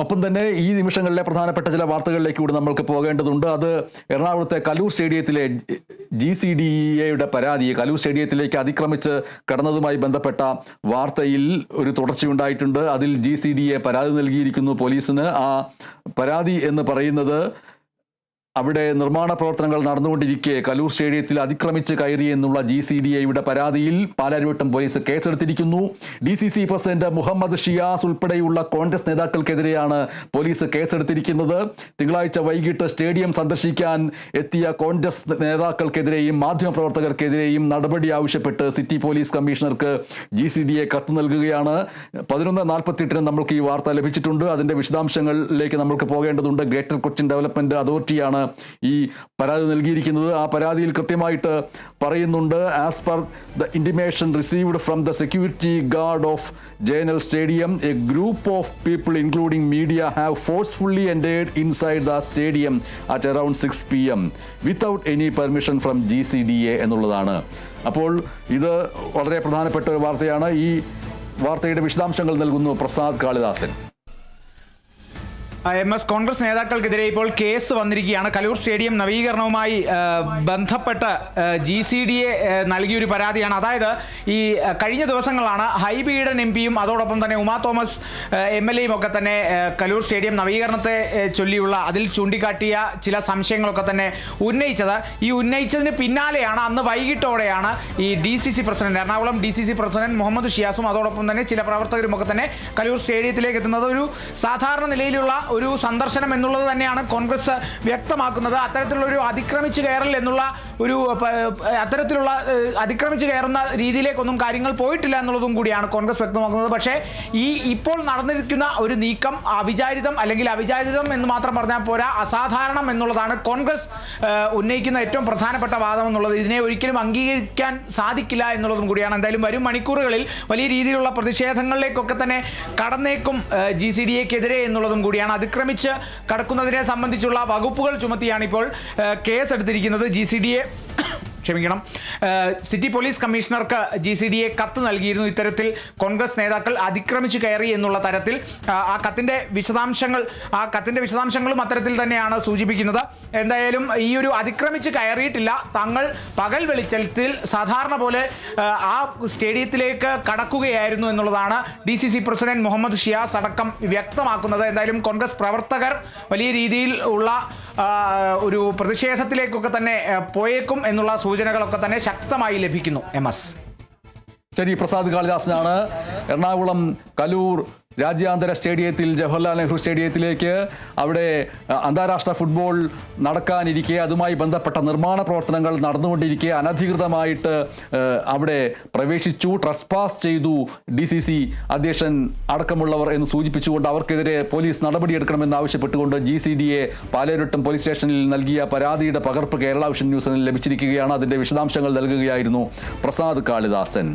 ഒപ്പം തന്നെ ഈ നിമിഷങ്ങളിലെ പ്രധാനപ്പെട്ട ചില വാർത്തകളിലേക്ക് കൂടി നമ്മൾക്ക് പോകേണ്ടതുണ്ട്. അത് എറണാകുളത്തെ കലൂർ സ്റ്റേഡിയത്തിലെ ജി സി ഡി എയുടെ പരാതി കലൂർ സ്റ്റേഡിയത്തിലേക്ക് അതിക്രമിച്ച് കടന്നതുമായി ബന്ധപ്പെട്ട വാർത്തയിൽ ഒരു തുടർച്ചയുണ്ടായിട്ടുണ്ട്. അതിൽ ജി സി ഡി എ പരാതി നൽകിയിരിക്കുന്നു പോലീസിന്. ആ പരാതി എന്ന് പറയുന്നത് അവിടെ നിർമ്മാണ പ്രവർത്തനങ്ങൾ നടന്നുകൊണ്ടിരിക്കെ. കലൂർ സ്റ്റേഡിയത്തിൽ അതിക്രമിച്ച് കയറി എന്നുള്ള ജി സി ഡി എയുടെ പരാതിയിൽ Palarivattom police കേസെടുത്തിരിക്കുന്നു. D C C president Muhammad Shiyas ഉൾപ്പെടെയുള്ള കോൺഗ്രസ് നേതാക്കൾക്കെതിരെയാണ് പോലീസ് കേസെടുത്തിരിക്കുന്നത്. തിങ്കളാഴ്ച വൈകിട്ട് സ്റ്റേഡിയം സന്ദർശിക്കാൻ എത്തിയ കോൺഗ്രസ് നേതാക്കൾക്കെതിരെയും മാധ്യമപ്രവർത്തകർക്കെതിരെയും നടപടി ആവശ്യപ്പെട്ട് സിറ്റി പോലീസ് കമ്മീഷണർക്ക് ജി സി ഡി എ കത്ത് നൽകുകയാണ്. പതിനൊന്ന് നാൽപ്പത്തിയെട്ടിന് നമ്മൾക്ക് ഈ വാർത്ത ലഭിച്ചിട്ടുണ്ട്. അതിന്റെ വിശദാംശങ്ങളിലേക്ക് നമ്മൾക്ക് പോകേണ്ടതുണ്ട്. ഗ്രേറ്റർ കൊച്ചിൻ ഡെവലപ്മെന്റ് അതോറിറ്റിയാണ് ഈ പരാതി നൽകിയിരിക്കുന്നത് ആ പരാതിയിൽ കൃത്യമായിട്ട് പറയുന്നുണ്ട്. As per the intimation received from the security guard of JNL stadium a group of people including media have forcefully entered inside the stadium at around six P M without any permission from G C D A എന്നുള്ളതാണ്. അപ്പോൾ ഇത് വളരെ പ്രധാനപ്പെട്ട ഒരു വാർത്തയാണ്. ഈ വാർത്തയുടെ വിശദാംശങ്ങൾ നൽകുന്നു പ്രസാദ് കാളിദാസൻ. എം എസ് കോൺഗ്രസ് നേതാക്കൾക്കെതിരെ ഇപ്പോൾ കേസ് വന്നിരിക്കുകയാണ്. കലൂർ സ്റ്റേഡിയം നവീകരണവുമായി ബന്ധപ്പെട്ട് ജി സി ഡി എ നൽകിയൊരു പരാതിയാണ്. അതായത് ഈ കഴിഞ്ഞ ദിവസങ്ങളാണ് ഹൈബീഡൻ എം പിയും അതോടൊപ്പം തന്നെ ഉമാ തോമസ് എം എൽ എയും ഒക്കെ തന്നെ കലൂർ സ്റ്റേഡിയം നവീകരണത്തെ ചൊല്ലിയുള്ള അതിൽ ചൂണ്ടിക്കാട്ടിയ ചില സംശയങ്ങളൊക്കെ തന്നെ ഉന്നയിച്ചത്. ഈ ഉന്നയിച്ചതിന് പിന്നാലെയാണ് അന്ന് വൈകിട്ടോടെയാണ് ഈ D C C president Ernakulam D C C president Muhammad ഷിയാസും അതോടൊപ്പം തന്നെ ചില പ്രവർത്തകരും ഒക്കെ തന്നെ കലൂർ സ്റ്റേഡിയത്തിലേക്ക് എത്തുന്നത്. ഒരു സാധാരണ നിലയിലുള്ള ഒരു സന്ദർശനം എന്നുള്ളത് തന്നെയാണ് കോൺഗ്രസ് വ്യക്തമാക്കുന്നത്. അത്തരത്തിലുള്ള ഒരു അതിക്രമിച്ച് കയറൽ എന്നുള്ള ഒരു അത്തരത്തിലുള്ള അതിക്രമിച്ച് കയറുന്ന രീതിയിലേക്കൊന്നും കാര്യങ്ങൾ പോയിട്ടില്ല എന്നുള്ളതും കൂടിയാണ് കോൺഗ്രസ് വ്യക്തമാക്കുന്നത്. പക്ഷേ ഈ ഇപ്പോൾ നടന്നിരിക്കുന്ന ഒരു നീക്കം അവിചാരിതം അല്ലെങ്കിൽ അവിചാരിതം എന്ന് മാത്രം പറഞ്ഞാൽ പോരാ അസാധാരണം എന്നുള്ളതാണ് കോൺഗ്രസ് ഉന്നയിക്കുന്ന ഏറ്റവും പ്രധാനപ്പെട്ട വാദം എന്നുള്ളത്. ഇതിനെ ഒരിക്കലും അംഗീകരിക്കാൻ സാധിക്കില്ല എന്നുള്ളതും കൂടിയാണ്. എന്തായാലും വരും മണിക്കൂറുകളിൽ വലിയ രീതിയിലുള്ള പ്രതിഷേധങ്ങളിലേക്കൊക്കെ തന്നെ കടന്നേക്കും ജി സി ഡി എക്കെതിരെ എന്നുള്ളതും കൂടിയാണ്. അതിക്രമിച്ച് കടക്കുന്നതിനെ സംബന്ധിച്ചുള്ള വകുപ്പുകൾ ചുമത്തിയാണ് ഇപ്പോൾ കേസ് എടുത്തിരിക്കുന്നത് ജി സി ഡി എ ക്ഷമിക്കണം. സിറ്റി പോലീസ് കമ്മീഷണർക്ക് ജി സി ഡി എ കത്ത് നൽകിയിരുന്നു. ഇത്തരത്തിൽ കോൺഗ്രസ് നേതാക്കൾ അതിക്രമിച്ചു കയറി എന്നുള്ള തരത്തിൽ ആ, കത്തിന്റെ വിശദാംശങ്ങൾ ആ കത്തിന്റെ വിശദാംശങ്ങളും അത്തരത്തിൽ തന്നെയാണ് സൂചിപ്പിക്കുന്നത്. എന്തായാലും ഈ ഒരു അതിക്രമിച്ച് കയറിയിട്ടില്ല. തങ്ങൾ പകൽ വെളിച്ചത്തിൽ സാധാരണ പോലെ ആ, സ്റ്റേഡിയത്തിലേക്ക് കടക്കുകയായിരുന്നു എന്നുള്ളതാണ് D C C president Muhammad Shiyas അടക്കം വ്യക്തമാക്കുന്നത്. എന്തായാലും കോൺഗ്രസ് പ്രവർത്തകർ വലിയ രീതിയിൽ ഉള്ള ഒരു പ്രതിഷേധത്തിലേക്കൊക്കെ തന്നെ പോയേക്കും എന്നുള്ള സൂചനകളൊക്കെ തന്നെ ശക്തമായി ലഭിക്കുന്നു എം എസ്. ശരി പ്രസാദ് കാളിദാസനാണ്. എറണാകുളം കലൂർ രാജ്യാന്തര സ്റ്റേഡിയത്തിൽ ജവഹർലാൽ നെഹ്റു സ്റ്റേഡിയത്തിലേക്ക് അവിടെ അന്താരാഷ്ട്ര ഫുട്ബോൾ നടക്കാനിരിക്കെ അതുമായി ബന്ധപ്പെട്ട നിർമ്മാണ പ്രവർത്തനങ്ങൾ നടന്നുകൊണ്ടിരിക്കെ അനധികൃതമായിട്ട് അവിടെ പ്രവേശിച്ചു ട്രസ്പാസ് ചെയ്തു ഡി സി സി അധ്യക്ഷൻ അടക്കമുള്ളവർ എന്ന് സൂചിപ്പിച്ചുകൊണ്ട് അവർക്കെതിരെ പോലീസ് നടപടിയെടുക്കണമെന്ന് ആവശ്യപ്പെട്ടുകൊണ്ട് G C D A Palarivattom police സ്റ്റേഷനിൽ നൽകിയ പരാതിയുടെ പകർപ്പ് കേരള വിഷൻ ന്യൂസിന് ലഭിച്ചിരിക്കുകയാണ്. അതിന്റെ വിശദാംശങ്ങൾ നൽകുകയായിരുന്നു പ്രസാദ് കാളിദാസൻ.